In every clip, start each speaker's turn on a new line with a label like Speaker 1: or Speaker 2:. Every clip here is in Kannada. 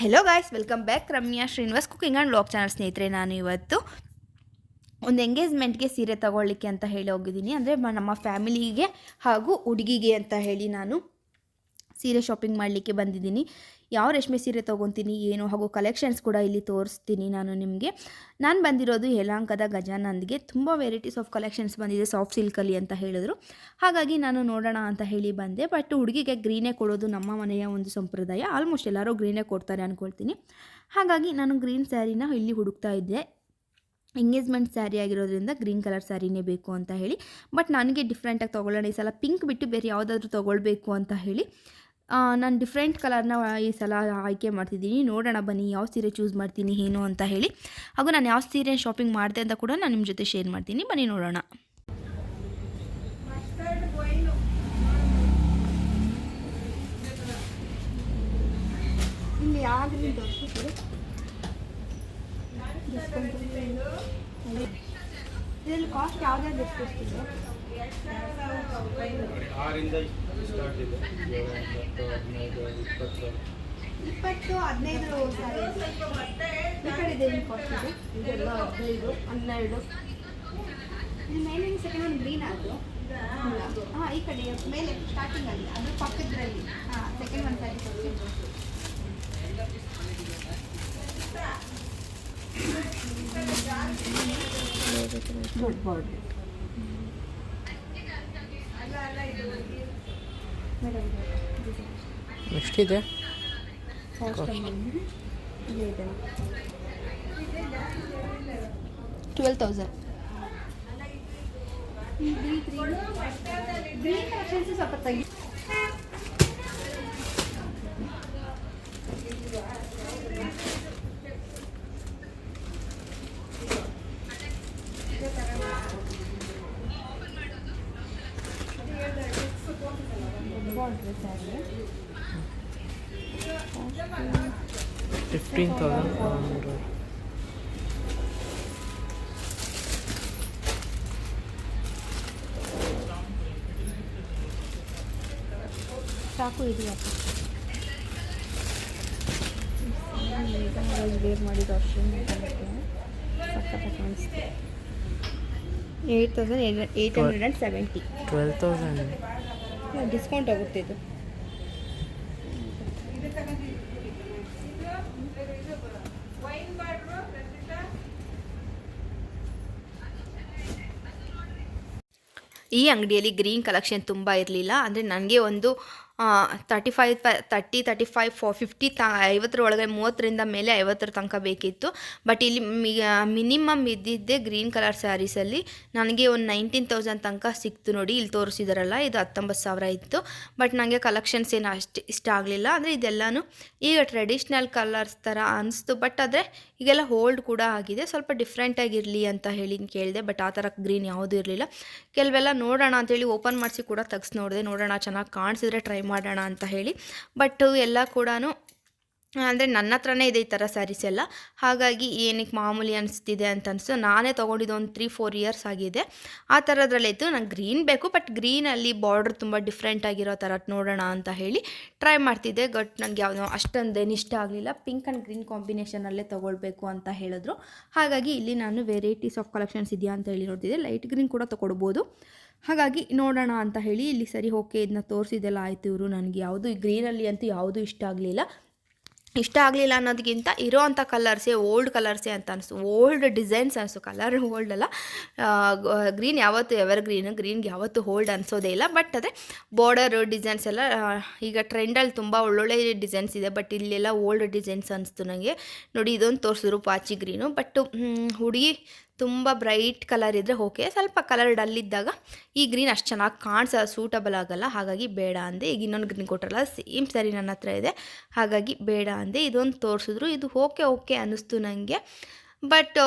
Speaker 1: Hello guys welcome back Ramya Srinivas cooking and vlog channel ಸ್ನೇಹಿತರೆ, ನಾನು ಇವತ್ತು ಒಂದು ಎಂಗೇಜ್ಮೆಂಟ್ಗೆ ಸೀರೆ ತಗೊಳ್ಳಿಕ್ಕೆ ಅಂತ ಹೇಳಿ ಹೋಗಿದ್ದೀನಿ. ಅಂದರೆ ನಮ್ಮ ಫ್ಯಾಮಿಲಿಗೆ ಹಾಗೂ ಹುಡುಗಿಗೆ ಅಂತ ಹೇಳಿ ನಾನು ಸೀರೆ ಶಾಪಿಂಗ್ ಮಾಡಲಿಕ್ಕೆ ಬಂದಿದ್ದೀನಿ. ಯಾವ ರೇಷ್ಮೆ ಸೀರೆ ತೊಗೊತೀನಿ, ಏನು, ಹಾಗೂ ಕಲೆಕ್ಷನ್ಸ್ ಕೂಡ ಇಲ್ಲಿ ತೋರಿಸ್ತೀನಿ ನಾನು ನಿಮಗೆ. ನಾನು ಬಂದಿರೋದು ಯಲಾಂಕದ ಗಜಾನಂದ್ಗೆ. ತುಂಬ ವೆರೈಟೀಸ್ ಆಫ್ ಕಲೆಕ್ಷನ್ಸ್ ಬಂದಿದೆ ಸಾಫ್ಟ್ ಸಿಲ್ಕಲ್ಲಿ ಅಂತ ಹೇಳಿದ್ರು. ಹಾಗಾಗಿ ನಾನು ನೋಡೋಣ ಅಂತ ಹೇಳಿ ಬಂದೆ. ಬಟ್ ಹುಡುಗಿಗೆ ಗ್ರೀನೇ ಕೊಡೋದು ನಮ್ಮ ಮನೆಯ ಒಂದು ಸಂಪ್ರದಾಯ. ಆಲ್ಮೋಸ್ಟ್ ಎಲ್ಲರೂ ಗ್ರೀನೇ ಕೊಡ್ತಾರೆ ಅಂದ್ಕೊಳ್ತೀನಿ ಹಾಗಾಗಿ ನಾನು ಗ್ರೀನ್ ಸ್ಯಾರಿನ ಇಲ್ಲಿ ಹುಡುಕ್ತಾ ಇದ್ದೆ. ಎಂಗೇಜ್ಮೆಂಟ್ ಸ್ಯಾರಿ ಆಗಿರೋದ್ರಿಂದ ಗ್ರೀನ್ ಕಲರ್ ಸ್ಯಾರಿನೇ ಬೇಕು ಅಂತ ಹೇಳಿ. ಬಟ್ ನನಗೆ ಡಿಫ್ರೆಂಟಾಗಿ ತೊಗೊಳ್ಳೋಣ. ಈ ಸಲ ಪಿಂಕ್ ಬಿಟ್ಟು ಬೇರೆ ಯಾವುದಾದ್ರೂ ತೊಗೊಳ್ಬೇಕು ಅಂತ ಹೇಳಿ. ನಾನು ಡಿಫ್ರೆಂಟ್ ಕಲರ್ನ ಈ ಸಲ ಆಯ್ಕೆ ಮಾಡ್ತಿದ್ದೀನಿ. ನೋಡೋಣ ಬನ್ನಿ ಯಾವ ಸೀರೆ ಚೂಸ್ ಮಾಡ್ತೀನಿ ಏನು ಅಂತ ಹೇಳಿ. ಹಾಗೂ ನಾನು ಯಾವ ಸೀರೆ ಶಾಪಿಂಗ್ ಮಾಡಿದೆ ಅಂತ ಕೂಡ ನಾನು ನಿಮ್ಮ ಜೊತೆ ಶೇರ್ ಮಾಡ್ತೀನಿ. ಬನ್ನಿ ನೋಡೋಣ. ಇಲ್ಲಿ ಕಾಸ್ಟ್ ಯಾವುದೇ
Speaker 2: ಆರಿಂದ ಸ್ಟಾರ್ಟ್ ಇದೆ. ಹದಿನೈದು ಇಪ್ಪತ್ತು
Speaker 1: ಇಪ್ಪತ್ತು ಹದಿನೈದು ಸಾರಿ ಈ ಕಡೆ ಇದೆ ಇದೆ ಇದೆಲ್ಲ ಹದಿನೈದು ಹನ್ನೆರಡು. ಇದು ಮೇಲೆ ಸೆಕೆಂಡ್ ಒಂದು ಗ್ರೀನ್ ಅದು ಹಾಂ ಈ ಕಡೆ ಮೇಲೆ ಸ್ಟಾರ್ಟಿಂಗ್ ಅಲ್ಲಿ ಅದ್ರ ಪಕ್ಕದ್ರಲ್ಲಿ. ಹಾಂ ಸೆಕೆಂಡ್ ಒಂದು ಸಾರಿ ಕೊಡ್ತೀನಿ
Speaker 3: ಬಾರ್ಡ್ರ್
Speaker 1: ಮೇಡಮ್
Speaker 3: ಎಷ್ಟಿದೆ
Speaker 1: ಟ್ವೆಲ್ ತೌಸಂಡ್ ಸ್ವಲ್ಪ ಕಲೆಕ್ಷನ್ಸ್ ಸ್ವಲ್ಪ ತೆಗಿ
Speaker 3: ಫಿಫ್ಟೀನ್ ತೌಸಂಡ್ ಫೋರ್ ಹಂಡ್ರೆಡ್
Speaker 1: ಸಾಕು ಇದೆಯಪ್ಪ ವೇರ್ ಮಾಡಿದ option ಕಾಣಿಸ್ತೆ eight thousand eight hundred and seventy
Speaker 3: twelve thousand
Speaker 1: discount ಆಗುತ್ತೆ ಇದು. ಈ ಅಂಗಡಿಯಲ್ಲಿ ಗ್ರೀನ್ ಕಲೆಕ್ಷನ್ ತುಂಬ ಇರಲಿಲ್ಲ ಅಂದರೆ ನನಗೆ ಒಂದು thirty five thirty thirty five four fifty ತ ಐವತ್ತರ ಒಳಗೆ ಮೂವತ್ತರಿಂದ ಮೇಲೆ ಐವತ್ತರ ತನಕ ಬೇಕಿತ್ತು. ಬಟ್ ಇಲ್ಲಿ ಮಿನಿಮಮ್ ಇದ್ದಿದ್ದೆ ಗ್ರೀನ್ ಕಲರ್ ಸ್ಯಾರೀಸಲ್ಲಿ ನನಗೆ ಒಂದು ನೈನ್ಟೀನ್ ತೌಸಂಡ್ ತನಕ ಸಿಕ್ತು ನೋಡಿ, ಇಲ್ಲಿ ತೋರಿಸಿದಾರಲ್ಲ, ಇದು ಹತ್ತೊಂಬತ್ತು ಸಾವಿರ ಇತ್ತು. ಬಟ್ ನನಗೆ ಕಲೆಕ್ಷನ್ಸ್ ಏನು ಅಷ್ಟು ಇಷ್ಟ ಆಗಲಿಲ್ಲ. ಅಂದರೆ ಇದೆಲ್ಲನೂ ಈಗ ಟ್ರೆಡಿಷ್ನಲ್ ಕಲರ್ಸ್ ಥರ ಅನಿಸ್ತು. ಬಟ್ ಆದರೆ ಈಗೆಲ್ಲ ಹೋಲ್ಡ್ ಕೂಡ ಆಗಿದೆ. ಸ್ವಲ್ಪ ಡಿಫ್ರೆಂಟಾಗಿರಲಿ ಅಂತ ಹೇಳಿ ಕೇಳಿದೆ. ಬಟ್ ಆ ಥರ ಗ್ರೀನ್ ಯಾವುದೂ ಇರಲಿಲ್ಲ. ಕೆಲವೆಲ್ಲ ನೋಡೋಣ ಅಂತೇಳಿ ಓಪನ್ ಮಾಡಿಸಿ ಕೂಡ ತೆಗ್ಸಿ ನೋಡಿದೆ. ನೋಡೋಣ, ಚೆನ್ನಾಗಿ ಕಾಣಿಸಿದ್ರೆ ಟ್ರೈ ಮಾಡೋಣ ಅಂತ ಹೇಳಿ. ಬಟ್ ಎಲ್ಲ ಕೂಡ ಅಂದರೆ ನನ್ನ ಹತ್ರನೇ ಇದೆ ಈ ಥರ ಸ್ಯಾರೀಸ್ ಎಲ್ಲ. ಹಾಗಾಗಿ ಏನಕ್ಕೆ ಮಾಮೂಲಿ ಅನಿಸ್ತಿದೆ ಅಂತ ಅನಿಸ್ತು ನಾನೇ ತೊಗೊಂಡಿದ್ದು ಒಂದು ತ್ರೀ ಫೋರ್ ಇಯರ್ಸ್ ಆಗಿದೆ. ಆ ಥರದ್ರಲ್ಲಿತ್ತು ನಂಗೆ ಗ್ರೀನ್ ಬೇಕು ಬಟ್ ಗ್ರೀನಲ್ಲಿ ಬಾರ್ಡ್ರ್ ತುಂಬ ಡಿಫ್ರೆಂಟ್ ಆಗಿರೋ ಥರ ನೋಡೋಣ ಅಂತ ಹೇಳಿ ಟ್ರೈ ಮಾಡ್ತಿದ್ದೆ. ಬಟ್ ನನಗೆ ಯಾವುದೋ ಅಷ್ಟೊಂದೇನು ಇಷ್ಟ ಆಗಲಿಲ್ಲ. ಪಿಂಕ್ ಆ್ಯಂಡ್ ಗ್ರೀನ್ ಕಾಂಬಿನೇಷನಲ್ಲೇ ತೊಗೊಳ್ಬೇಕು ಅಂತ ಹೇಳಿದ್ರು. ಹಾಗಾಗಿ ಇಲ್ಲಿ ನಾನು ವೆರೈಟೀಸ್ ಆಫ್ ಕಲೆಕ್ಷನ್ಸ್ ಇದೆಯಾ ಅಂತ ಹೇಳಿ ನೋಡ್ತಿದ್ದೆ. ಲೈಟ್ ಗ್ರೀನ್ ಕೂಡ ತೊಗೊಳ್ಬೋದು ಹಾಗಾಗಿ ನೋಡೋಣ ಅಂತ ಹೇಳಿ ಇಲ್ಲಿ ಸರಿ ಓಕೆ ಇದನ್ನ ತೋರಿಸಿದೆಲ್ಲ ಆಯಿತು ಇವರು. ನನಗೆ ಯಾವುದು ಗ್ರೀನಲ್ಲಿ ಅಂತೂ ಯಾವುದೂ ಇಷ್ಟ ಆಗಲಿಲ್ಲ. ಇಷ್ಟ ಆಗಲಿಲ್ಲ ಅನ್ನೋದಕ್ಕಿಂತ ಇರೋ ಅಂಥ ಕಲರ್ಸೇ ಓಲ್ಡ್ ಕಲರ್ಸೇ ಅಂತ ಅನಿಸ್ತು ಓಲ್ಡ್ ಡಿಸೈನ್ಸ್ ಅನಿಸ್ತು ಕಲರ್ ಓಲ್ಡ್ ಅಲ್ಲ. ಗ್ರೀನ್ ಯಾವತ್ತು ಎವರ್ ಗ್ರೀನ್ ಗ್ರೀನ್ಗೆ ಯಾವತ್ತು ಹೋಲ್ಡ್ ಅನಿಸೋದೇ ಇಲ್ಲ. ಬಟ್ ಅದೇ ಬಾರ್ಡರ್ ಡಿಸೈನ್ಸ್ ಎಲ್ಲ ಈಗ ಟ್ರೆಂಡಲ್ಲಿ ತುಂಬ ಒಳ್ಳೊಳ್ಳೆ ಡಿಸೈನ್ಸ್ ಇದೆ. ಬಟ್ ಇಲ್ಲೆಲ್ಲ ಓಲ್ಡ್ ಡಿಸೈನ್ಸ್ ಅನಿಸ್ತು ನನಗೆ ನೋಡಿ ಇದೊಂದು ತೋರಿಸಿದ್ರು ಪಾಚಿ ಗ್ರೀನು ಬಟ್ ಹುಡುಗಿ ತುಂಬ ಬ್ರೈಟ್ ಕಲರ್ ಇದ್ದರೆ ಓಕೆ ಸ್ವಲ್ಪ ಕಲರ್ ಡಲ್ ಇದ್ದಾಗ ಈ ಗ್ರೀನ್ ಅಷ್ಟು ಚೆನ್ನಾಗಿ ಕಾಣಿಸೋ ಸೂಟಬಲ್ ಆಗಲ್ಲ. ಹಾಗಾಗಿ ಬೇಡ ಅಂದೆ. ಈಗ ಇನ್ನೊಂದು ಗ್ರೀನ್ ಕೊಟ್ಟರಲ್ಲ ಸೇಮ್ ಸರಿ ನನ್ನ ಹತ್ರ ಇದೆ. ಹಾಗಾಗಿ ಬೇಡ ಅಂದೆ. ಇದೊಂದು ತೋರಿಸಿದ್ರು. ಇದು ಓಕೆ ಓಕೆ ಅನ್ನಿಸ್ತು ನನಗೆ ಬಟ್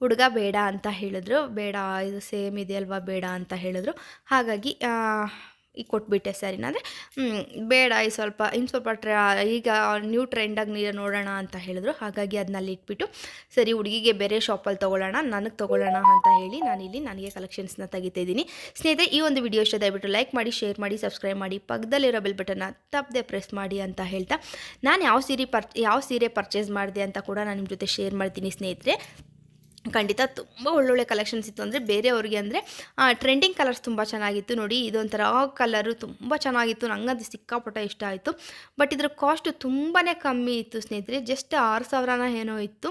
Speaker 1: ಹುಡುಗ ಬೇಡ ಅಂತ ಹೇಳಿದ್ರು. ಬೇಡ, ಇದು ಸೇಮ್ ಇದೆ ಅಲ್ವಾ ಬೇಡ ಅಂತ ಹೇಳಿದ್ರು. ಹಾಗಾಗಿ ಈಗ ಕೊಟ್ಬಿಟ್ಟೆ ಸ್ಯಾರಿನ ಅಂದರೆ ಬೇಡ, ಈ ಸ್ವಲ್ಪ, ಇನ್ನು ಸ್ವಲ್ಪ ಟ್ರಾ, ಈಗ ನ್ಯೂ ಟ್ರೆಂಡಾಗಿ ನೀರು ನೋಡೋಣ ಅಂತ ಹೇಳಿದ್ರು. ಹಾಗಾಗಿ ಅದನ್ನಲ್ಲಿ ಇಟ್ಬಿಟ್ಟು, ಸರಿ, ಹುಡುಗಿಗೆ ಬೇರೆ ಶಾಪಲ್ಲಿ ತೊಗೊಳ್ಳೋಣ, ನನಗೆ ತೊಗೊಳ್ಳೋಣ ಅಂತ ಹೇಳಿ ನಾನಿಲ್ಲಿ ನನಗೆ ಕಲೆಕ್ಷನ್ಸ್ನ ತೆಗಿತಾ ಇದ್ದೀನಿ. ಸ್ನೇಹಿತರೆ, ಈ ಒಂದು ವಿಡಿಯೋ ಇಷ್ಟ ದಯವಿಟ್ಟು ಲೈಕ್ ಮಾಡಿ ಶೇರ್ ಮಾಡಿ ಸಬ್ಸ್ಕ್ರೈಬ್ ಮಾಡಿ, ಪಕ್ಕದಲ್ಲಿರೋ ಬೆಲ್ ಬಟನ್ನ ತಪ್ಪದೆ ಪ್ರೆಸ್ ಮಾಡಿ ಅಂತ ಹೇಳ್ತಾ, ನಾನು ಯಾವ ಸೀರೆ ಪರ್, ಯಾವ ಸೀರೆ ಪರ್ಚೇಸ್ ಮಾಡಿದೆ ಅಂತ ಕೂಡ ನಾನು ನಿಮ್ಮ ಜೊತೆ ಶೇರ್ ಮಾಡ್ತೀನಿ ಸ್ನೇಹಿತರೆ. ಖಂಡಿತ ತುಂಬ ಒಳ್ಳೊಳ್ಳೆ ಕಲೆಕ್ಷನ್ಸ್ ಇತ್ತು ಅಂದರೆ ಬೇರೆಯವ್ರಿಗೆ ಅಂದರೆ ಟ್ರೆಂಡಿಂಗ್ ಕಲರ್ಸ್ ತುಂಬ ಚೆನ್ನಾಗಿತ್ತು ನೋಡಿ. ಇದೊಂಥರ ಕಲರು ತುಂಬ ಚೆನ್ನಾಗಿತ್ತು. ನಂಗದು ಸಿಕ್ಕಾಪಟ್ಟ ಇಷ್ಟ ಆಯಿತು. ಬಟ್ ಇದರ ಕಾಸ್ಟು ತುಂಬಾ ಕಮ್ಮಿ ಇತ್ತು ಸ್ನೇಹಿತರೆ. ಜಸ್ಟ್ ಆರು ಸಾವಿರನ ಏನೋ ಇತ್ತು.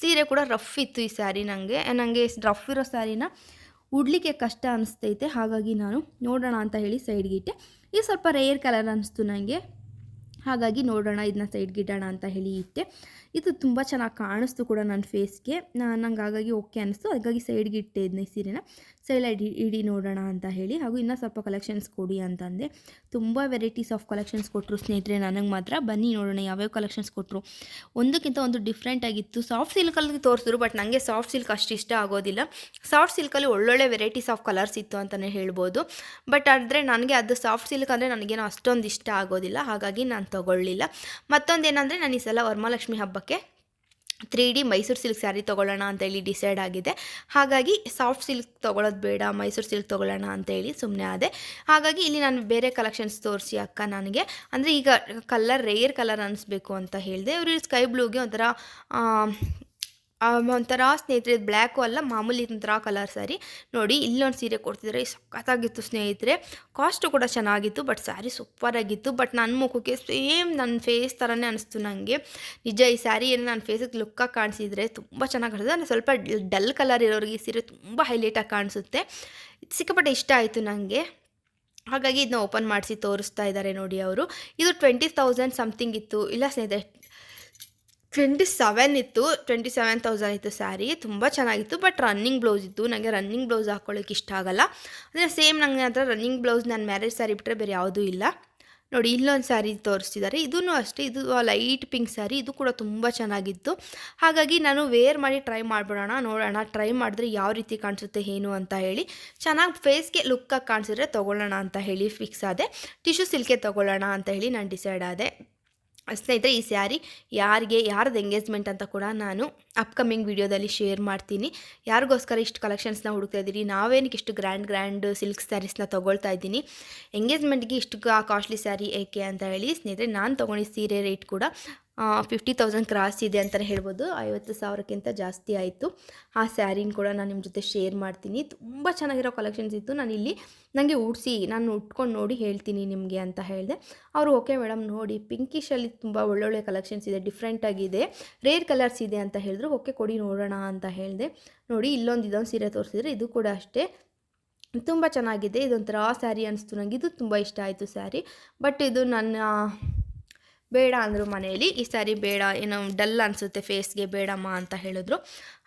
Speaker 1: ಸೀರೆ ಕೂಡ ರಫ್ ಇತ್ತು ಈ ಸ್ಯಾರಿ ನನಗೆ ನನಗೆ ರಫ್ ಇರೋ ಸ್ಯಾರಿನ ಉಡ್ಲಿಕ್ಕೆ ಕಷ್ಟ ಅನಿಸ್ತೈತೆ. ಹಾಗಾಗಿ ನಾನು ನೋಡೋಣ ಅಂತ ಹೇಳಿ ಸೈಡ್ಗಿಟ್ಟೆ ಇದು ಸ್ವಲ್ಪ ರೇರ್ ಕಲರ್ ಅನಿಸ್ತು ನನಗೆ ಹಾಗಾಗಿ ನೋಡೋಣ ಇದನ್ನ ಸೈಡ್ಗೆ ಇಡೋಣ ಅಂತ ಹೇಳಿ ಇಟ್ಟೆ. ಇದು ತುಂಬ ಚೆನ್ನಾಗಿ ಕಾಣಿಸ್ತು ಕೂಡ ನನ್ನ ಫೇಸ್ಗೆ. ನಂಗೆ ಹಾಗಾಗಿ ಓಕೆ ಅನಿಸ್ತು. ಹಾಗಾಗಿ ಸೈಡ್ಗೆ ಇಟ್ಟೆ ಇದನ್ನ ಈ ಸೀರೆನ. ಸೈಡ್ ಇಡಿ ನೋಡೋಣ ಅಂತ ಹೇಳಿ. ಹಾಗೂ ಇನ್ನೂ ಸ್ವಲ್ಪ ಕಲೆಕ್ಷನ್ಸ್ ಕೊಡಿ ಅಂತಂದೆ. ತುಂಬ ವೆರೈಟೀಸ್ ಆಫ್ ಕಲೆಕ್ಷನ್ಸ್ ಕೊಟ್ಟರು ಸ್ನೇಹಿತರೆ ನನಗೆ ಮಾತ್ರ. ಬನ್ನಿ ನೋಡೋಣ ಯಾವ್ಯಾವ ಕಲೆಕ್ಷನ್ಸ್ ಕೊಟ್ಟರು ಒಂದಕ್ಕಿಂತ ಒಂದು ಡಿಫ್ರೆಂಟ್ ಆಗಿತ್ತು. ಸಾಫ್ಟ್ ಸಿಲ್ಕಲ್ಲಿ ತೋರಿಸಿದ್ರು, ಬಟ್ ನನಗೆ ಸಾಫ್ಟ್ ಸಿಲ್ಕ್ ಅಷ್ಟು ಇಷ್ಟ ಆಗೋದಿಲ್ಲ. ಸಾಫ್ಟ್ ಸಿಲ್ಕಲ್ಲಿ ಒಳ್ಳೊಳ್ಳೆ ವೆರೈಟೀಸ್ ಆಫ್ ಕಲರ್ಸ್ ಇತ್ತು ಅಂತಲೇ ಹೇಳ್ಬೋದು. ಬಟ್ ಆದರೆ ನನಗೆ ಅದು ಸಾಫ್ಟ್ ಸಿಲ್ಕ್ ಅಂದರೆ ನನಗೇನು ಅಷ್ಟೊಂದು ಇಷ್ಟ ಆಗೋದಿಲ್ಲ. ಹಾಗಾಗಿ ನಾನು ತೊಗೊಳ್ಳಿಲ್ಲ. ಮತ್ತೊಂದು ಏನಂದರೆ ನಾನು ಈ ಸಲ ವರಮಹಾಲಕ್ಷ್ಮಿ ಹಬ್ಬಕ್ಕೆ three D Mysuru silk saree ತೊಗೊಳ್ಳೋಣ ಅಂತೇಳಿ ಡಿಸೈಡ್ ಆಗಿದೆ ಹಾಗಾಗಿ ಸಾಫ್ಟ್ ಸಿಲ್ಕ್ ತೊಗೊಳೋದು ಬೇಡ, ಮೈಸೂರು ಸಿಲ್ಕ್ ತೊಗೊಳ್ಳೋಣ ಅಂತೇಳಿ ಸುಮ್ಮನೆ ಆದೆ. ಹಾಗಾಗಿ ಇಲ್ಲಿ ನಾನು ಬೇರೆ ಕಲೆಕ್ಷನ್ಸ್ ತೋರಿಸಿ ಅಕ್ಕ ನನಗೆ. ಅಂದರೆ ಈಗ ಕಲರ್ ರೇರ್ ಕಲರ್ ಅನಿಸ್ಬೇಕು ಅಂತ ಹೇಳಿದೆ. ಇವರು ಸ್ಕೈ ಬ್ಲೂಗೆ ಒಂಥರ ಒಂಥರ ಸ್ನೇಹಿತರೆ ಬ್ಲ್ಯಾಕು ಅಲ್ಲ, ಮಾಮೂಲಿ ಒಂಥರ ಕಲರ್ ಸ್ಯಾರಿ ನೋಡಿ ಇಲ್ಲೊಂದು ಸೀರೆ ಕೊಡ್ತಿದ್ರೆ ಸಖತ್ತಾಗಿತ್ತು ಸ್ನೇಹಿತರೆ. ಕಾಸ್ಟು ಕೂಡ ಚೆನ್ನಾಗಿತ್ತು ಬಟ್ ಸ್ಯಾರಿ ಸೂಪರಾಗಿತ್ತು ಬಟ್ ನನ್ನ ಮುಖಕ್ಕೆ ಸೇಮ್ ನನ್ನ ಫೇಸ್ ಥರನೇ ಅನಿಸ್ತು ನನಗೆ ನಿಜ, ಈ ಸ್ಯಾರಿ ಏನು ನನ್ನ ಫೇಸಿಗೆ ಲುಕ್ಕಾಗಿ ಕಾಣಿಸಿದ್ರೆ ತುಂಬ ಚೆನ್ನಾಗಿ ಕಾಣಿಸುತ್ತೆ. ಅಂದರೆ ಸ್ವಲ್ಪ ಡಲ್ ಕಲರ್ ಇರೋರಿಗೆ ಈ ಸೀರೆ ತುಂಬ ಹೈಲೈಟಾಗಿ ಕಾಣಿಸುತ್ತೆ. ಸಿಕ್ಕಾಪಟ್ಟೆ ಇಷ್ಟ ಆಯಿತು ನನಗೆ ಹಾಗಾಗಿ ಇದನ್ನ ಓಪನ್ ಮಾಡಿಸಿ ತೋರಿಸ್ತಾ ಇದ್ದಾರೆ ನೋಡಿ ಅವರು. ಇದು ಟ್ವೆಂಟಿ ತೌಸಂಡ್ ಸಮಥಿಂಗ್ ಇತ್ತು. ಇಲ್ಲ ಸ್ನೇಹಿತರೆ ಟ್ವೆಂಟಿ ಸೆವೆನ್ ಇತ್ತು ಟ್ವೆಂಟಿ ಸೆವೆನ್ ತೌಸಂಡ್ ಇತ್ತು ಸ್ಯಾರಿ ತುಂಬ ಚೆನ್ನಾಗಿತ್ತು ಬಟ್ ರನ್ನಿಂಗ್ ಬ್ಲೌಸ್ ಇತ್ತು. ನನಗೆ ರನ್ನಿಂಗ್ ಬ್ಲೌಸ್ ಹಾಕ್ಕೊಳ್ಳೋಕೆ ಇಷ್ಟ ಆಗಲ್ಲ. ಅಂದರೆ ಸೇಮ್ ನನಗೆ ಹತ್ರ ರನ್ನಿಂಗ್ ಬ್ಲೌಸ್ ನಾನು ಮ್ಯಾರೇಜ್ ಸ್ಯಾರಿ ಬಿಟ್ಟರೆ ಬೇರೆ ಯಾವುದೂ ಇಲ್ಲ. ನೋಡಿ, ಇಲ್ಲೊಂದು ಸ್ಯಾರಿ ತೋರಿಸ್ತಿದ್ದಾರೆ ಇದೂ ಅಷ್ಟೇ, ಇದು ಲೈಟ್ ಪಿಂಕ್ ಸ್ಯಾರಿ ಇದು ಕೂಡ ತುಂಬ ಚೆನ್ನಾಗಿತ್ತು. ಹಾಗಾಗಿ ನಾನು ವೇರ್ ಮಾಡಿ ಟ್ರೈ ಮಾಡಿಬಿಡೋಣ, ನೋಡೋಣ ಟ್ರೈ ಮಾಡಿದ್ರೆ ಯಾವ ರೀತಿ ಕಾಣಿಸುತ್ತೆ, ಏನು ಅಂತ ಹೇಳಿ. ಚೆನ್ನಾಗಿ ಫೇಸ್ಗೆ ಲುಕ್ಕಾಗಿ ಕಾಣಿಸಿದ್ರೆ ತೊಗೊಳ್ಳೋಣ ಅಂತ ಹೇಳಿ ಫಿಕ್ಸ್ ಆದೆ. ಟಿಶ್ಯೂ ಸಿಲ್ಕೆ ತೊಗೊಳ್ಳೋಣ ಅಂತ ಹೇಳಿ ನಾನು ಡಿಸೈಡ್ ಆದೆ. ಸ್ನೇಹಿತರೆ, ಈ ಸ್ಯಾರಿ ಯಾರಿಗೆ, ಯಾರ್ದು ಎಂಗೇಜ್ಮೆಂಟ್ ಅಂತ ಕೂಡ ನಾನು ಅಪ್ಕಮಿಂಗ್ ವಿಡಿಯೋದಲ್ಲಿ ಶೇರ್ ಮಾಡ್ತೀನಿ. ಯಾರಿಗೋಸ್ಕರ ಇಷ್ಟು ಕಲೆಕ್ಷನ್ಸ್ನ ಹುಡುಕ್ತಾ ಇದ್ದೀರಿ? ನಾವೇನಕ್ಕೆ ಇಷ್ಟು ಗ್ರ್ಯಾಂಡ್ ಗ್ರ್ಯಾಂಡ್ ಸಿಲ್ಕ್ ಸ್ಯಾರೀಸ್ನ ತೊಗೊಳ್ತಾ ಇದ್ದೀನಿ? ಎಂಗೇಜ್ಮೆಂಟ್ಗೆ ಇಷ್ಟು ಕಾಸ್ಟ್ಲಿ ಸ್ಯಾರಿ ಏಕೆ ಅಂತ ಹೇಳಿ ಸ್ನೇಹಿತರೆ, ನಾನು ತೊಗೊಂಡಿದ್ದ ಸೀರೆ ರೇಟ್ ಕೂಡ ಫಿಫ್ಟಿ ತೌಸಂಡ್ ಕ್ರಾಸ್ ಇದೆ ಅಂತಲೇ ಹೇಳ್ಬೋದು. ಐವತ್ತು ಸಾವಿರಕ್ಕಿಂತ ಜಾಸ್ತಿ ಆಯಿತು. ಆ ಸ್ಯಾರಿನ ಕೂಡ ನಾನು ನಿಮ್ಮ ಜೊತೆ ಶೇರ್ ಮಾಡ್ತೀನಿ. ತುಂಬ ಚೆನ್ನಾಗಿರೋ ಕಲೆಕ್ಷನ್ಸ್ ಇತ್ತು. ನಾನು ಇಲ್ಲಿ ನನಗೆ ಉಡಿಸಿ, ನಾನು ಉಟ್ಕೊಂಡು ನೋಡಿ ಹೇಳ್ತೀನಿ ನಿಮಗೆ ಅಂತ ಹೇಳಿದೆ. ಅವರು ಓಕೆ ಮೇಡಮ್ ನೋಡಿ. ಪಿಂಕಿಶಲ್ಲಿ ತುಂಬ ಒಳ್ಳೊಳ್ಳೆ ಕಲೆಕ್ಷನ್ಸ್ ಇದೆ. ಡಿಫ್ರೆಂಟಾಗಿದೆ ರೇರ್ ಕಲರ್ಸ್ ಇದೆ ಅಂತ ಹೇಳಿದ್ರು. ಓಕೆ ಕೊಡಿ ನೋಡೋಣ ಅಂತ ಹೇಳಿದೆ. ನೋಡಿ, ಇಲ್ಲೊಂದು ಇದೊಂದು ಸೀರೆ ತೋರಿಸಿದ್ರೆ ಇದು ಕೂಡ ಅಷ್ಟೇ. ತುಂಬ ಚೆನ್ನಾಗಿದೆ. ಇದೊಂಥರ ಸ್ಯಾರಿ ಅನಿಸ್ತು ನನಗೆ ಇದು ತುಂಬ ಇಷ್ಟ ಆಯಿತು ಸ್ಯಾರಿ. ಬಟ್ ಇದು ನನ್ನ ಬೇಡ ಅಂದರು ಮನೆಯಲ್ಲಿ, ಈ ಸಾರಿ ಬೇಡ, ಏನೋ ಡಲ್ ಅನಿಸುತ್ತೆ ಫೇಸ್ಗೆ ಬೇಡಮ್ಮ ಅಂತ ಹೇಳಿದ್ರು.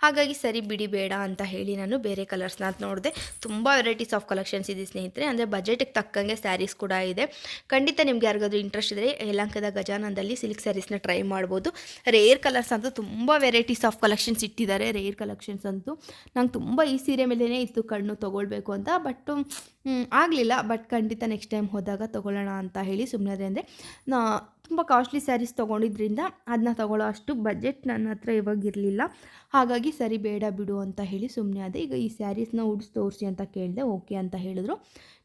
Speaker 1: ಹಾಗಾಗಿ ಸರಿ ಬಿಡಿ ಬೇಡ ಅಂತ ಹೇಳಿ ನಾನು ಬೇರೆ ಕಲರ್ಸ್ನ ನೋಡಿದೆ. ತುಂಬ ವೆರೈಟೀಸ್ ಆಫ್ ಕಲೆಕ್ಷನ್ಸ್ ಇದೆ ಸ್ನೇಹಿತರೆ. ಅಂದರೆ ಬಜೆಟಿಗೆ ತಕ್ಕಂಗೆ ಸ್ಯಾರೀಸ್ ಕೂಡ ಇದೆ. ಖಂಡಿತ ನಿಮ್ಗೆ ಯಾರಿಗಾದ್ರೂ ಇಂಟ್ರೆಸ್ಟ್ ಇದ್ದರೆ ಯಲಂಕದ ಗಜಾನಂದಲ್ಲಿ ಸಿಲ್ಕ್ ಸ್ಯಾರೀಸ್ನ ಟ್ರೈ ಮಾಡ್ಬೋದು. ರೇರ್ ಕಲರ್ಸ್ ಅಂತೂ ತುಂಬ ವೆರೈಟೀಸ್ ಆಫ್ ಕಲೆಕ್ಷನ್ಸ್ ಇಟ್ಟಿದ್ದಾರೆ. ರೇರ್ ಕಲೆಕ್ಷನ್ಸ್ ಅಂತೂ ನಂಗೆ ತುಂಬ ಈ ಸೀರೆ ಮೇಲೇ ಇತ್ತು ಕಣ್ಣು ತೊಗೊಳ್ಬೇಕು ಅಂತ. ಬಟ್ ಆಗಲಿಲ್ಲ ಬಟ್ ಖಂಡಿತ ನೆಕ್ಸ್ಟ್ ಟೈಮ್ ಹೋದಾಗ ತೊಗೊಳ್ಳೋಣ ಅಂತ ಹೇಳಿ ಸುಮ್ಮನೆ ಅಂದರೆ ನಾ ತುಂಬ ಕಾಸ್ಟ್ಲಿ ಸ್ಯಾರೀಸ್ ತೊಗೊಂಡಿದ್ರಿಂದ ಅದನ್ನ ತೊಗೊಳ್ಳೋ ಅಷ್ಟು ಬಜೆಟ್ ನನ್ನ ಹತ್ರ ಇವಾಗ ಇರಲಿಲ್ಲ. ಹಾಗಾಗಿ ಸರಿ, ಬೇಡ ಬಿಡು ಅಂತ ಹೇಳಿ ಸುಮ್ಮನೆ ಅದೇ ಈಗ ಈ ಸ್ಯಾರೀಸ್ನ ಉಡ್ಸ್ ತೋರಿಸಿ ಅಂತ ಕೇಳಿದೆ ಓಕೆ ಅಂತ ಹೇಳಿದ್ರು.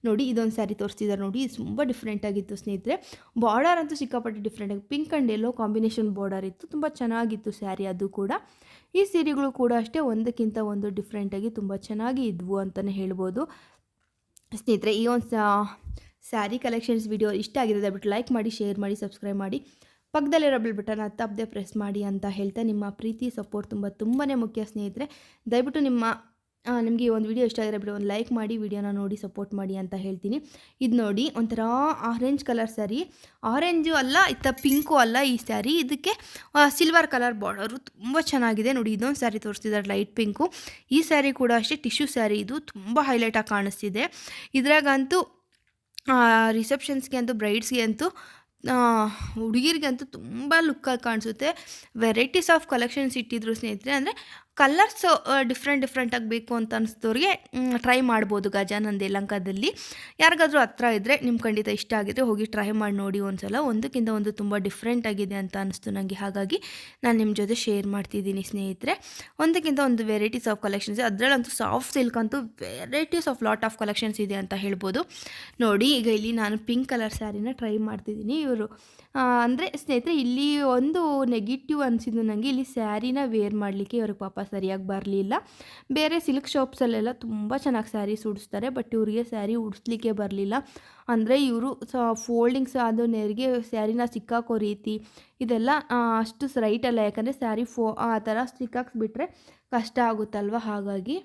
Speaker 1: ನೋಡಿ, ಇದೊಂದು ಸ್ಯಾರಿ ತೋರಿಸ್ತಿದ್ದಾರೆ ನೋಡಿ, ಇದು ತುಂಬ ಡಿಫ್ರೆಂಟ್ ಆಗಿತ್ತು ಸ್ನೇಹಿತರೆ. ಬಾರ್ಡರ್ ಅಂತೂ ಸಿಕ್ಕಾಪಟ್ಟೆ ಡಿಫ್ರೆಂಟ್ ಆಗಿ pink and yellow combination border ಇತ್ತು. ತುಂಬ ಚೆನ್ನಾಗಿತ್ತು ಸ್ಯಾರಿ ಅದು ಕೂಡ. ಈ ಸೀರೆಗಳು ಕೂಡ ಅಷ್ಟೇ ಒಂದಕ್ಕಿಂತ ಒಂದು ಡಿಫ್ರೆಂಟಾಗಿ ತುಂಬ ಚೆನ್ನಾಗಿ ಇದ್ವು ಅಂತಲೇ ಹೇಳ್ಬೋದು. ಸ್ನೇಹಿತರೆ, ಈ ಒಂದು ಸ್ಯಾರಿ ಕಲೆಕ್ಷನ್ಸ್ ವಿಡಿಯೋ ಇಷ್ಟ ಆಗಿದೆ ದಯವಿಟ್ಟು ಲೈಕ್ ಮಾಡಿ, ಶೇರ್ ಮಾಡಿ, ಸಬ್ಸ್ಕ್ರೈಬ್ ಮಾಡಿ. ಪಕ್ಕದಲ್ಲಿರೋ ಬೆಲ್ ಬಟನ್ ತಪ್ಪದೆ ಪ್ರೆಸ್ ಮಾಡಿ ಅಂತ ಹೇಳ್ತಾ ನಿಮ್ಮ ಪ್ರೀತಿ, ಸಪೋರ್ಟ್ ತುಂಬ ತುಂಬಾ ಮುಖ್ಯ ಸ್ನೇಹಿತರೆ. ದಯವಿಟ್ಟು ನಿಮ್ಮ ನಿಮಗೆ ಈ ಒಂದು ವಿಡಿಯೋ ಇಷ್ಟ ಆಗಿರೋ ಬಿಡಿ, ಒಂದು ಲೈಕ್ ಮಾಡಿ ವಿಡಿಯೋನ ನೋಡಿ ಸಪೋರ್ಟ್ ಮಾಡಿ ಅಂತ ಹೇಳ್ತೀನಿ. ಇದು ನೋಡಿ, ಒಂಥರ ಆರೆಂಜ್ ಕಲರ್ ಸ್ಯಾರಿ ಆರೆಂಜು ಅಲ್ಲ, ಇತ್ತ ಪಿಂಕು ಅಲ್ಲ ಈ ಸ್ಯಾರಿ ಇದಕ್ಕೆ ಸಿಲ್ವರ್ ಕಲರ್ ಬಾರ್ಡರು ತುಂಬ ಚೆನ್ನಾಗಿದೆ. ನೋಡಿ, ಇದೊಂದು ಸ್ಯಾರಿ ತೋರಿಸ್ತಿದ್ದಾರೆ ಲೈಟ್ ಪಿಂಕು ಈ ಸ್ಯಾರಿ ಕೂಡ ಅಷ್ಟೇ ಟಿಶ್ಯೂ ಸ್ಯಾರಿ ಇದು ತುಂಬ ಹೈಲೈಟಾಗಿ ಕಾಣಿಸ್ತಿದೆ. ಇದ್ರಾಗಂತೂ ರಿಸೆಪ್ಷನ್ಸ್ಗೆ ಅಂತೂ ಬ್ರೈಡ್ಸ್ಗೆ ಅಂತೂ ಹುಡುಗಿರಿಗೆ ಅಂತೂ ತುಂಬ ಲುಕ್ಕಾಗಿ ಕಾಣಿಸುತ್ತೆ. ವೆರೈಟೀಸ್ ಆಫ್ ಕಲೆಕ್ಷನ್ಸ್ ಇಟ್ಟಿದ್ರು ಸ್ನೇಹಿತರೆ. ಅಂದರೆ ಕಲರ್ಸ್ ಡಿಫ್ರೆಂಟ್ ಡಿಫ್ರೆಂಟಾಗಿ ಬೇಕು ಅಂತ ಅನಿಸಿದವ್ರಿಗೆ ಟ್ರೈ ಮಾಡ್ಬೋದು ಗಜಾನಂದ ಯಲಂಕದಲ್ಲಿ ಯಾರಿಗಾದರೂ ಹತ್ರ ಇದ್ದರೆ ನಿಮ್ಮ ಖಂಡಿತ ಇಷ್ಟ ಆಗಿದ್ರೆ ಹೋಗಿ ಟ್ರೈ ಮಾಡಿ ನೋಡಿ ಒಂದ್ಸಲ. ಒಂದಕ್ಕಿಂತ ಒಂದು ತುಂಬ ಡಿಫ್ರೆಂಟ್ ಆಗಿದೆ ಅಂತ ಅನಿಸ್ತು ನನಗೆ ಹಾಗಾಗಿ ನಾನು ನಿಮ್ಮ ಜೊತೆ ಶೇರ್ ಮಾಡ್ತಿದ್ದೀನಿ ಸ್ನೇಹಿತರೆ. ಒಂದಕ್ಕಿಂತ ಒಂದು ವೆರೈಟೀಸ್ ಆಫ್ ಕಲೆಕ್ಷನ್ಸ್ ಅದರಲ್ಲಂತೂ ಸಾಫ್ಟ್ ಸಿಲ್ಕ್ ಅಂತೂ varieties of lot of collections ಇದೆ ಅಂತ ಹೇಳ್ಬೋದು. ನೋಡಿ, ಈಗ ಇಲ್ಲಿ ನಾನು ಪಿಂಕ್ ಕಲರ್ ಸ್ಯಾರಿನ ಟ್ರೈ ಮಾಡ್ತಿದ್ದೀನಿ. ಇವರು ಅಂದರೆ ಸ್ನೇಹಿತರೆ, ಇಲ್ಲಿ ಒಂದು ನೆಗೆಟಿವ್ ಅನಿಸಿದ್ದು ನನಗೆ ಇಲ್ಲಿ ಸ್ಯಾರಿನ ವೇರ್ ಮಾಡಲಿಕ್ಕೆ ಇವ್ರಿಗೆ ಪಾಪ ಸರಿಯಾಗಿ ಬರಲಿಲ್ಲ. ಬೇರೆ ಸಿಲ್ಕ್ ಶಾಪ್ಸಲ್ಲೆಲ್ಲ ತುಂಬ ಚೆನ್ನಾಗಿ ಸ್ಯಾರೀಸ್ ಉಡಿಸ್ತಾರೆ, ಬಟ್ ಇವರಿಗೆ ಸ್ಯಾರಿ ಉಡಿಸ್ಲಿಕ್ಕೆ ಬರಲಿಲ್ಲ. ಅಂದರೆ ಇವರು ಸ, ಫೋಲ್ಡಿಂಗ್ಸ್ ಅದು ನೆರಿಗೆ ಸ್ಯಾರಿನ ಸಿಕ್ಕಾಕೋ ರೀತಿ ಇದೆಲ್ಲ ಅಷ್ಟು ರೈಟ್ ಅಲ್ಲ ಯಾಕಂದರೆ ಸ್ಯಾರಿ ಫೋ, ಆ ಥರ ಸಿಕ್ಕಾಕ್ಸ್ಬಿಟ್ರೆ ಕಷ್ಟ ಆಗುತ್ತಲ್ವ ಹಾಗಾಗಿ.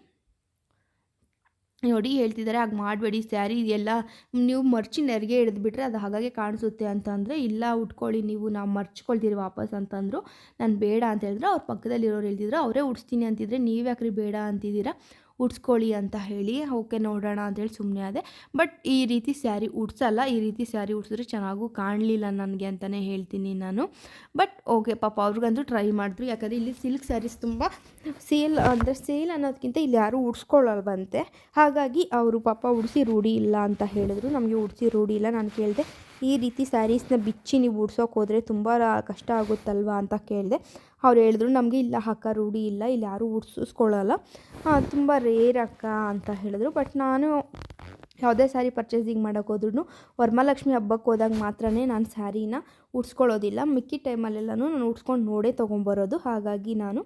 Speaker 1: ನೋಡಿ ಹೇಳ್ತಿದ್ದಾರೆ, ಹಾಗೆ ಮಾಡಬೇಡಿ, ಸ್ಯಾರಿ ಎಲ್ಲ ನೀವು ಮರ್ಚಿ ನೆರಿಗೆ ಹಿಡಿದ್ಬಿಟ್ರೆ ಅದು ಹಾಗಾಗಿ ಕಾಣಿಸುತ್ತೆ ಅಂತಂದರೆ, ಇಲ್ಲ ಉಟ್ಕೊಳ್ಳಿ ನೀವು ನಾವು ಮರ್ಚ್ಕೊಳ್ತೀರಿ ವಾಪಸ್ ಅಂತಂದರು. ನಾನು ಬೇಡ ಅಂತ ಹೇಳಿದ್ರೆ. ಅವ್ರ ಪಕ್ಕದಲ್ಲಿರೋರು ಹೇಳ್ತಿದ್ರು, ಅವರೇ ಉಡಿಸ್ತೀನಿ ಅಂತಿದ್ರೆ ನೀವು ಯಾಕ್ರಿ ಬೇಡ ಅಂತಿದ್ದೀರಾ. ಉಡ್ಸ್ಕೊಳ್ಳಿ ಅಂತ ಹೇಳಿ, ಓಕೆ ನೋಡೋಣ ಅಂತೇಳಿ ಸುಮ್ಮನೆ ಆದೆ. ಬಟ್ ಈ ರೀತಿ ಸ್ಯಾರಿ ಉಡ್ಸಲ್ಲ, ಈ ರೀತಿ ಸ್ಯಾರಿ ಉಡ್ಸಿದ್ರೆ ಚೆನ್ನಾಗೂ ಕಾಣಲಿಲ್ಲ ನನಗೆ ಅಂತಲೇ ಹೇಳ್ತೀನಿ ನಾನು. ಬಟ್ ಓಕೆ, ಪಾಪ ಅವ್ರಿಗಂತೂ ಟ್ರೈ ಮಾಡಿದ್ರು ಯಾಕಂದರೆ ಇಲ್ಲಿ ಸಿಲ್ಕ್ ಸ್ಯಾರೀಸ್ ತುಂಬ ಸೇಲ್, ಅಂದರೆ ಸೇಲ್ ಅನ್ನೋದಕ್ಕಿಂತ ಇಲ್ಲಿ ಯಾರೂ ಉಡ್ಸ್ಕೊಳ್ಳಲ್ವಂತೆ. ಹಾಗಾಗಿ ಅವರು ಪಾಪ ಉಡಿಸಿ ರೂಢಿ ಇಲ್ಲ ಅಂತ ಹೇಳಿದ್ರು. ನಮಗೆ ಉಡಿಸಿ ರೂಢಿ ಇಲ್ಲ. ನಾನು ಕೇಳಿದೆ ಈ ರೀತಿ ಸ್ಯಾರೀಸ್ನ ಬಿಚ್ಚಿ ನೀವು ಉಡ್ಸೋಕೆ ಹೋದರೆ ತುಂಬ ಕಷ್ಟ ಆಗುತ್ತಲ್ವ ಅಂತ ಕೇಳಿದೆ. ಅವ್ರು ಹೇಳಿದ್ರು, ನಮಗೆ ಇಲ್ಲ ಅಕ್ಕ, ರೂಢಿ ಇಲ್ಲ, ಇಲ್ಲಿ ಯಾರೂ ಉಡ್ಸಿಸ್ಕೊಳ್ಳಲ್ಲ ತುಂಬ ರೇರ್ ಅಕ್ಕ, ಅಂತ ಹೇಳಿದ್ರು. ಬಟ್ ನಾನು ಯಾವುದೇ ಸ್ಯಾರಿ ಪರ್ಚೇಸಿಂಗ್ ಮಾಡೋಕೆ ಹೋದ್ರೂ ವರಮಹಾಲಕ್ಷ್ಮಿ ಹಬ್ಬಕ್ಕೆ ಹೋದಾಗ ಮಾತ್ರ ನಾನು ಸ್ಯಾರಿನ ಉಡ್ಸ್ಕೊಳ್ಳೋದಿಲ್ಲ ಮಿಕ್ಕಿ ಟೈಮಲ್ಲೆಲ್ಲನೂ ನಾನು ಉಡ್ಸ್ಕೊಂಡು ನೋಡೇ ತೊಗೊಂಬರೋದು. ಹಾಗಾಗಿ ನಾನು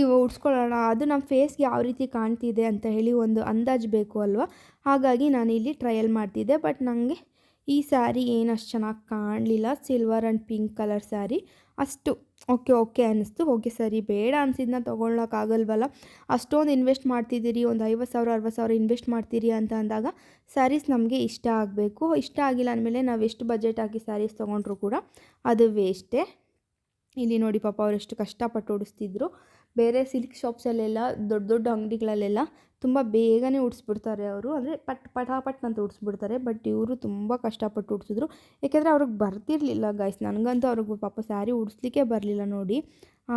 Speaker 1: ಇವು ಉಡ್ಸ್ಕೊಳ್ಳೋಣ ಅದು ನಮ್ಮ ಫೇಸ್ಗೆ ಯಾವ ರೀತಿ ಕಾಣ್ತಿದೆ ಅಂತ ಹೇಳಿ ಒಂದು ಅಂದಾಜು ಬೇಕು ಅಲ್ವಾ? ಹಾಗಾಗಿ ನಾನು ಇಲ್ಲಿ ಟ್ರಯಲ್ ಮಾಡ್ತಿದ್ದೆ. ಬಟ್ ನನಗೆ ಈ ಸ್ಯಾರಿ ಏನು ಅಷ್ಟು ಚೆನ್ನಾಗಿ ಕಾಣಲಿಲ್ಲ. Silver and pink colour sari. ಅಷ್ಟು ಓಕೆ ಓಕೆ ಅನ್ನಿಸ್ತು. ಓಕೆ, ಸರಿ, ಬೇಡ ಅನಿಸಿದ್ನ ತೊಗೊಳಕ್ಕಾಗಲ್ವಲ್ಲ ಅಷ್ಟೊಂದು ಇನ್ವೆಸ್ಟ್ ಮಾಡ್ತಿದ್ದೀರಿ. ಒಂದು ಐವತ್ತು ಸಾವಿರ, ಅರವತ್ತು ಸಾವಿರ ಇನ್ವೆಸ್ಟ್ ಮಾಡ್ತೀರಿ ಅಂತ ಅಂದಾಗ ಸ್ಯಾರೀಸ್ ನಮಗೆ ಇಷ್ಟ ಆಗಬೇಕು. ಇಷ್ಟ ಆಗಿಲ್ಲ ಅಂದಮೇಲೆ ನಾವು ಎಷ್ಟು ಬಜೆಟ್ ಹಾಕಿ ಸ್ಯಾರೀಸ್ ತೊಗೊಂಡ್ರು ಕೂಡ ಅದು ವೇಸ್ಟೇ ಇಲ್ಲಿ ನೋಡಿ ಪಾಪ ಅವರೆಷ್ಟು ಕಷ್ಟಪಟ್ಟು ಉಡಿಸ್ತಿದ್ರು. ಬೇರೆ ಸಿಲ್ಕ್ ಶಾಪ್ಸಲ್ಲೆಲ್ಲ ದೊಡ್ಡ ದೊಡ್ಡ ಅಂಗಡಿಗಳಲ್ಲೆಲ್ಲ ತುಂಬ ಬೇಗನೆ ಉಡಿಸ್ಬಿಡ್ತಾರೆ ಅವರು. ಅಂದರೆ ಪಟ್ ಪಟಾಪಟ್ ಅಂತ ಉಡಿಸ್ಬಿಡ್ತಾರೆ, ಬಟ್ ಇವರು ತುಂಬ ಕಷ್ಟಪಟ್ಟು ಉಡಿಸಿದ್ರು. ಯಾಕೆಂದರೆ ಅವ್ರಿಗೆ ಬರ್ತಿರಲಿಲ್ಲ ಗಾಯ್ಸ್ ನನಗಂತೂ ಅವ್ರಿಗೆ ಪಾಪ ಸ್ಯಾರಿ ಉಡಿಸ್ಲಿಕ್ಕೆ ಬರಲಿಲ್ಲ ನೋಡಿ.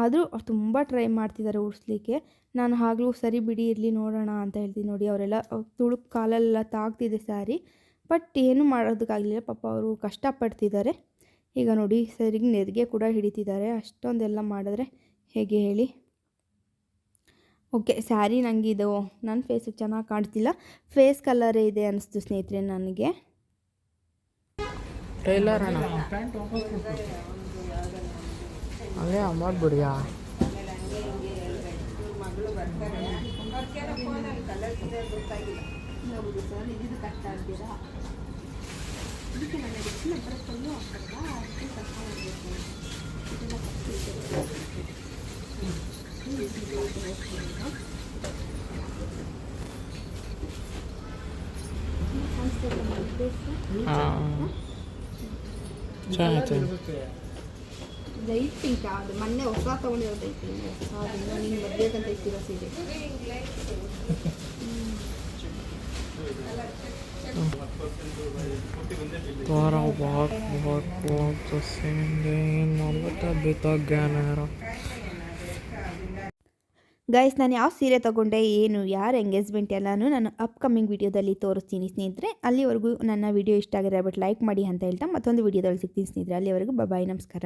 Speaker 1: ಆದರೂ ಅವ್ರು ತುಂಬ ಟ್ರೈ ಮಾಡ್ತಿದ್ದಾರೆ ಉಡಿಸ್ಲಿಕ್ಕೆ. ನಾನು ಆಗಲೂ ಸರಿ ಬಿಡಿ, ಇರಲಿ ನೋಡೋಣ ಅಂತ ಹೇಳ್ತೀನಿ ನೋಡಿ. ಅವರೆಲ್ಲ ತುಳುಕ್ ಕಾಲೆಲ್ಲ ತಾಗ್ತಿದೆ ಸ್ಯಾರಿ ಬಟ್ ಏನು ಮಾಡೋದಕ್ಕಾಗಲಿಲ್ಲ. ಪಾಪ ಅವರು ಕಷ್ಟಪಡ್ತಿದ್ದಾರೆ ಈಗ ನೋಡಿ, ಸರಿಗೆ ನೆರಿಗೆ ಕೂಡ ಹಿಡಿತಿದ್ದಾರೆ. ಅಷ್ಟೊಂದೆಲ್ಲ ಮಾಡಿದ್ರೆ ಹೇಗೆ ಹೇಳಿ? ಓಕೆ, ಸ್ಯಾರಿ ನನಗೆ ಇದು ನನ್ನ ಫೇಸಿಗೆ ಚೆನ್ನಾಗಿ ಕಾಣ್ತಿಲ್ಲ. ಫೇಸ್ ಕಲರೇ ಇದೆ ಅನಿಸ್ತು ಸ್ನೇಹಿತರೆ ನನಗೆ.
Speaker 3: ಹಂಗೆ ಮಾಡ್ಬಿಡಿಯಾ ಹಾಂ ಚೆನ್ನಾಗೈತೆ
Speaker 2: ಇರುತ್ತೆ
Speaker 1: ಲೈಟ್ ಪಿಂಕ್ ಅದು ಮೊನ್ನೆ ಹೊಸ ತೊಗೊಂಡಿರೋದೈತಿ ಅದನ್ನು ನೀನು ಮದುವೆಗಂತ ಇಟ್ಟಿರೋ ಸೀರೆ
Speaker 3: Para walk, walk, walk the same day ನಲ್ವತ್ತ ಬಿತ್ತಗ್ಯಾನಾರ
Speaker 1: ಗೈಸ್ ನಾನು ಯಾವ ಸೀರೆ ತೊಗೊಂಡೆ, ಏನು, ಯಾರು ಎಂಗೇಜ್ಮೆಂಟ್ ಎಲ್ಲನೂ ನಾನು ಅಪ್ಕಮಿಂಗ್ ವಿಡಿಯೋದಲ್ಲಿ ತೋರಿಸ್ತೀನಿ ಸ್ನೇಹಿತರೆ. ಅಲ್ಲಿವರೆಗೂ ನನ್ನ ವಿಡಿಯೋ ಇಷ್ಟ ಆಗಿದೆ ಬಟ್ ಲೈಕ್ ಮಾಡಿ ಅಂತ ಹೇಳ್ತಾ ಮತ್ತೊಂದು ವಿಡಿಯೋದಲ್ಲಿ ಸಿಗ್ತೀನಿ ಸ್ನೇಹಿತರೆ. ಅಲ್ಲಿವರೆಗೂ ಬಾಯ್ ನಮಸ್ಕಾರ.